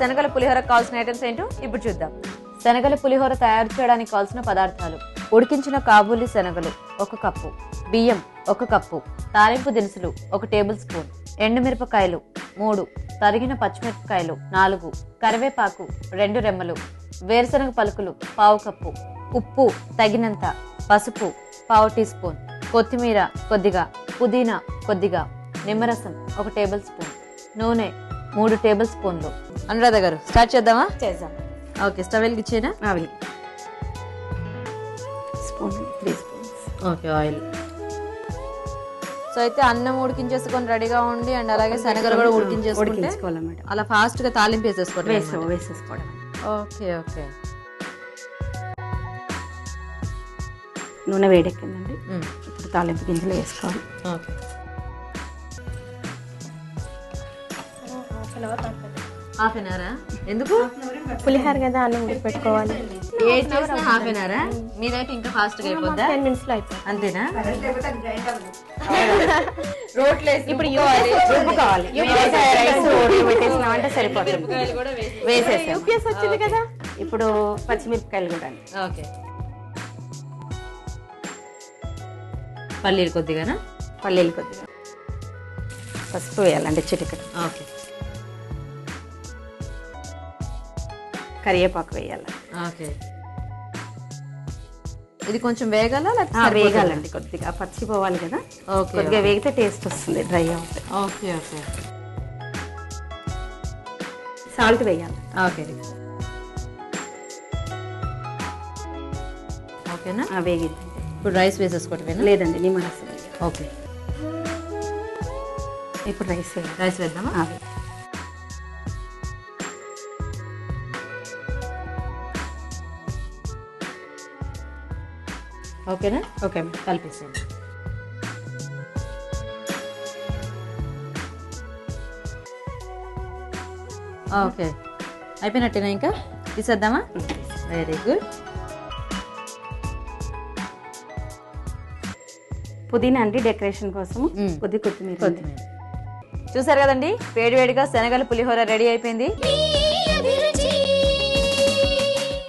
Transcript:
శనగల పులిహోర కావాల్సిన ఐటమ్స్ ఏంటో ఇప్పుడు చూద్దాం. శనగల పులిహోర తయారు చేయడానికి కావాల్సిన పదార్థాలు. ఉడికించిన కాబూలి శనగలు ఒక కప్పు. బియ్యం ఒక కప్పు. తాలింపు దినుసులు ఒక టేబుల్ స్పూన్. ఎండుమిరపకాయలు మూడు. తరిగిన పచ్చిమిరపకాయలు నాలుగు. కరివేపాకు రెండు రెమ్మలు. వేరుశనగ పలుకులు పావు కప్పు. ఉప్పు తగినంత. పసుపు పావు టీ స్పూన్. కొత్తిమీర కొద్దిగా. పుదీనా కొద్దిగా. నిమ్మరసం ఒక టేబుల్ స్పూన్. నూనె మూడు టేబుల్ స్పూన్లు. అనురాధ గారు స్టార్ట్ చేద్దామా? చేద్దాం. ఓకే స్టవ్ వెలిగించేనా ఆవిలి. Spoon three spoons okay oil. So అయితే అన్నం ఉడికించేసుకొని రెడీగా ఉండి అండ్ అలాగే శనగలు కూడా ఉడికించేసుకుంటే అలా ఫాస్ట్గా తాలింపు వేసే వేసేసుకోవడం. Okay okay. నూనె వేడెక్కిందండి. ఇప్పుడు తాలింపు గింజలు వేసుకోవాలి. ఓకే. హాఫ్ అన్ అవరా ఎందుకు? పులిహార కదా అన్నం పెట్టుకోవాలి ఏ చేసినా హాఫ్ అన్ అవరా మీరైతే ఇంకా ఫాస్ట్గా అయిపోద్దా? టెన్ మినిట్స్లో అయిపోతుంది అంతేనా? రోట్లేసి ఇప్పుడు రుబ్బుకోవాలి రైస్ పెట్టేసినాం అంటే సరిపోతుంది. వేసేసాం. యూపీఎస్ వచ్చింది కదా. ఇప్పుడు పచ్చిమిరపకాయలు కూడా. ఓకే. పల్లీలు కొద్దిగానా? పల్లీలు కొద్దిగా. పసుపు వేయాలండి చిటికెట్ ఓకే. కరివేపాకు వేయాలి. ఓకే. ఇది కొంచెం వేగాలా వేగాలండి కొద్దిగా పచ్చి పోవాలి కదా. ఓకే కొద్దిగా వేగితే టేస్ట్ వస్తుంది డ్రై అవుతుంది. Okay okay. సాల్ట్ వేయాలి. ఓకే ఓకేనా? వేగింది ఇప్పుడు రైస్ వేసేసుకోవటమేనా? లేదండి నిమ్మరసం ఓకే. ఇప్పుడు రైస్ రైస్ వేద్దామా? ఓకేనా? Okay madam. కలిపేసేయండి. ఓకే. అయిపోయినట్టేనా ఇంకా? తీసేద్దామా? వెరీ గుడ్ పుదీనా అండి డెకరేషన్ కోసం. కొద్ది కొత్తిమీర కొత్తిమీర. చూసారు కదండి? వేడివేడిగా శనగల పులిహోర రెడీ అయిపోయింది.